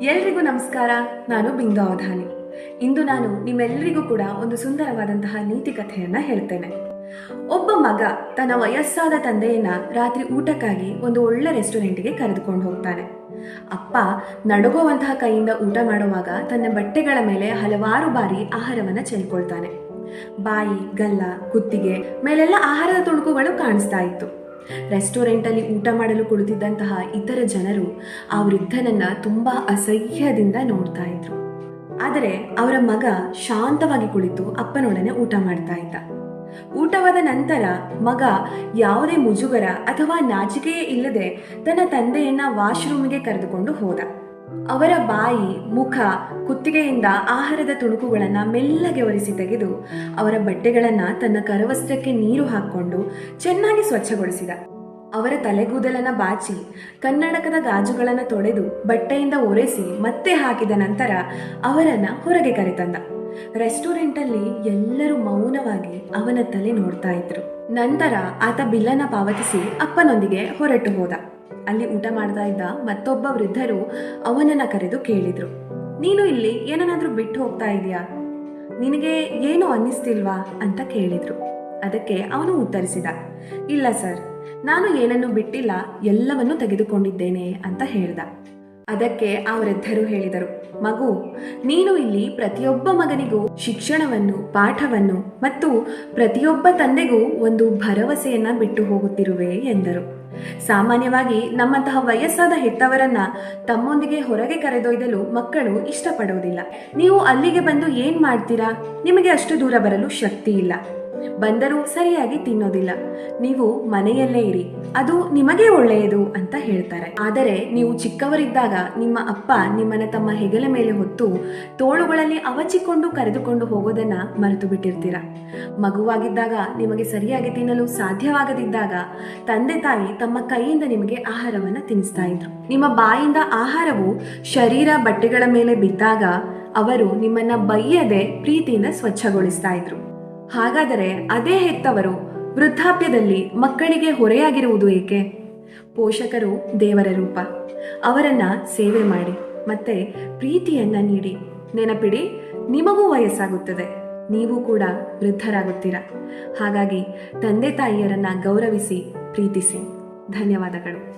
ಎಲ್ರಿಗೂ ನಮಸ್ಕಾರ. ನಾನು ಬಿಂದು ಇಂದು ನಾನು ನಿಮ್ಮೆಲ್ಲರಿಗೂ ಕೂಡ ಒಂದು ಸುಂದರವಾದಂತಹ ನೀತಿ ಕಥೆಯನ್ನ ಹೇಳ್ತೇನೆ. ಒಬ್ಬ ಮಗ ತನ್ನ ವಯಸ್ಸಾದ ತಂದೆಯನ್ನ ರಾತ್ರಿ ಊಟಕ್ಕಾಗಿ ಒಂದು ಒಳ್ಳೆ ರೆಸ್ಟೋರೆಂಟ್ಗೆ ಕರೆದುಕೊಂಡು ಹೋಗ್ತಾನೆ. ಅಪ್ಪ ನಡುಗುವಂತಹ ಕೈಯಿಂದ ಊಟ ಮಾಡುವಾಗ ತನ್ನ ಬಟ್ಟೆಗಳ ಮೇಲೆ ಹಲವಾರು ಬಾರಿ ಆಹಾರವನ್ನ ಚೆಲ್ಕೊಳ್ತಾನೆ. ಬಾಯಿ, ಗಲ್ಲ, ಕುತ್ತಿಗೆ, ಮೇಲೆಲ್ಲ ಆಹಾರದ ತುಣುಕುಗಳು ಕಾಣಿಸ್ತಾ ಇತ್ತು. ರೆಸ್ಟೋರೆಂಟ್ ಅಲ್ಲಿ ಊಟ ಮಾಡಲು ಕುಳಿತಿದ್ದಂತಹ ಇತರ ಜನರು ಆ ವೃದ್ಧನನ್ನ ತುಂಬಾ ಅಸಹ್ಯದಿಂದ ನೋಡ್ತಾ ಇದ್ರು. ಆದರೆ ಅವರ ಮಗ ಶಾಂತವಾಗಿ ಕುಳಿತು ಅಪ್ಪನೊಡನೆ ಊಟ ಮಾಡ್ತಾ ಇದ್ದ. ಊಟವಾದ ನಂತರ ಮಗ ಯಾವುದೇ ಮುಜುಗರ ಅಥವಾ ನಾಚಿಕೆಯೇ ಇಲ್ಲದೆ ತನ್ನ ತಂದೆಯನ್ನ ವಾಶ್ರೂಮ್ಗೆ ಕರೆದುಕೊಂಡು ಹೋದ. ಅವರ ಬಾಯಿ, ಮುಖ, ಕುತ್ತಿಗೆಯಿಂದ ಆಹಾರದ ತುಣುಕುಗಳನ್ನು ಮೆಲ್ಲಗೆ ಒರೆಸಿ ತೆಗೆದು ಅವರ ಬಟ್ಟೆಗಳನ್ನ ತನ್ನ ಕರವಸ್ತ್ರಕ್ಕೆ ನೀರು ಹಾಕ್ಕೊಂಡು ಚೆನ್ನಾಗಿ ಸ್ವಚ್ಛಗೊಳಿಸಿದ. ಅವರ ತಲೆಗೂದಲನ್ನ ಬಾಚಿ, ಕನ್ನಡಕದ ಗಾಜುಗಳನ್ನು ತೊಳೆದು ಬಟ್ಟೆಯಿಂದ ಒರೆಸಿ ಮತ್ತೆ ಹಾಕಿದ ನಂತರ ಅವರನ್ನ ಹೊರಗೆ ಕರೆತಂದ. ರೆಸ್ಟೋರೆಂಟ್ ಅಲ್ಲಿ ಎಲ್ಲರೂ ಮೌನವಾಗಿ ಅವನ ತಲೆ ನೋಡ್ತಾ ಇದ್ರು. ನಂತರ ಆತ ಬಿಲ್ಲನ್ನ ಪಾವತಿಸಿ ಅಪ್ಪನೊಂದಿಗೆ ಹೊರಟು ಹೋದ. ಅಲ್ಲಿ ಊಟ ಮಾಡ್ತಾ ಇದ್ದ ಮತ್ತೊಬ್ಬ ವೃದ್ಧರು ಅವನನ್ನ ಕರೆದು ಕೇಳಿದ್ರು, ನೀನು ಇಲ್ಲಿ ಏನನ್ನಾದ್ರೂ ಬಿಟ್ಟು ಹೋಗ್ತಾ ಇದೀಯಾ? ನಿನಗೆ ಏನು ಅನ್ನಿಸ್ತಿಲ್ವಾ? ಅಂತ ಕೇಳಿದ್ರು. ಅದಕ್ಕೆ ಅವನು ಉತ್ತರಿಸಿದ, ಇಲ್ಲ ಸರ್, ನಾನು ಏನನ್ನು ಬಿಟ್ಟಿಲ್ಲ, ಎಲ್ಲವನ್ನೂ ತೆಗೆದುಕೊಂಡಿದ್ದೇನೆ ಅಂತ ಹೇಳ್ದ. ಅದಕ್ಕೆ ಆ ವೃದ್ಧರು ಹೇಳಿದರು, ಮಗು, ನೀನು ಇಲ್ಲಿ ಪ್ರತಿಯೊಬ್ಬ ಮಗನಿಗೂ ಶಿಕ್ಷಣವನ್ನು, ಪಾಠವನ್ನು ಮತ್ತು ಪ್ರತಿಯೊಬ್ಬ ತಂದೆಗೂ ಒಂದು ಭರವಸೆಯನ್ನ ಬಿಟ್ಟು ಹೋಗುತ್ತಿರುವೆ ಎಂದರು. ಸಾಮಾನ್ಯವಾಗಿ ನಮ್ಮಂತಹ ವಯಸ್ಸಾದ ಹೆತ್ತವರನ್ನ ತಮ್ಮೊಂದಿಗೆ ಹೊರಗೆ ಕರೆದೊಯ್ದಲು ಮಕ್ಕಳು ಇಷ್ಟಪಡುವುದಿಲ್ಲ. ನೀವು ಅಲ್ಲಿಗೆ ಬಂದು ಏನ್ ಮಾಡ್ತೀರಾ? ನಿಮಗೆ ಅಷ್ಟು ದೂರ ಬರಲು ಶಕ್ತಿ ಇಲ್ಲ. ಬಂದರೂ ಸರಿಯಾಗಿ ತಿನ್ನೋದಿಲ್ಲ. ನೀವು ಮನೆಯಲ್ಲೇ ಇರಿ. ಅದು ನಿಮಗೆ ಒಳ್ಳೆಯದು ಅಂತ ಹೇಳ್ತಾರೆ. ಆದರೆ ನೀವು ಚಿಕ್ಕವರಿದ್ದಾಗ ನಿಮ್ಮ ಅಪ್ಪ ನಿಮ್ಮನ್ನ ತಮ್ಮ ಹೆಗಲ ಮೇಲೆ ಹೊತ್ತು ತೋಳುಗಳಲ್ಲಿ ಅವಚಿಕೊಂಡು ಕರೆದುಕೊಂಡು ಹೋಗೋದನ್ನ ಮರೆತು ಬಿಟ್ಟಿರ್ತೀರ ಮಗುವಾಗಿದ್ದಾಗ ನಿಮಗೆ ಸರಿಯಾಗಿ ತಿನ್ನಲು ಸಾಧ್ಯವಾಗದಿದ್ದಾಗ ತಂದೆ ತಾಯಿ ತಮ್ಮ ಕೈಯಿಂದ ನಿಮಗೆ ಆಹಾರವನ್ನ ತಿನ್ನಿಸ್ತಾ ಇದ್ರು. ನಿಮ್ಮ ಬಾಯಿಂದ ಆಹಾರವು ಶರೀರ ಬಟ್ಟೆಗಳ ಮೇಲೆ ಬಿದ್ದಾಗ ಅವರು ನಿಮ್ಮನ್ನ ಬೈಯದೆ ಪ್ರೀತಿಯಿಂದ ಸ್ವಚ್ಛಗೊಳಿಸ್ತಾ ಇದ್ರು. ಹಾಗಾದರೆ ಅದೇ ಹೆತ್ತವರು ವೃದ್ಧಾಪ್ಯದಲ್ಲಿ ಮಕ್ಕಳಿಗೆ ಹೊರೆಯಾಗಿರುವುದು ಏಕೆ? ಪೋಷಕರು ದೇವರ ರೂಪ. ಅವರನ್ನ ಸೇವೆ ಮಾಡಿ, ಮತ್ತೆ ಪ್ರೀತಿಯನ್ನ ನೀಡಿ. ನೆನಪಿಡಿ, ನಿಮಗೂ ವಯಸ್ಸಾಗುತ್ತದೆ. ನೀವು ಕೂಡ ವೃದ್ಧರಾಗುತ್ತೀರ? ಹಾಗಾಗಿ ತಂದೆ ತಾಯಿಯರನ್ನ ಗೌರವಿಸಿ, ಪ್ರೀತಿಸಿ. ಧನ್ಯವಾದಗಳು.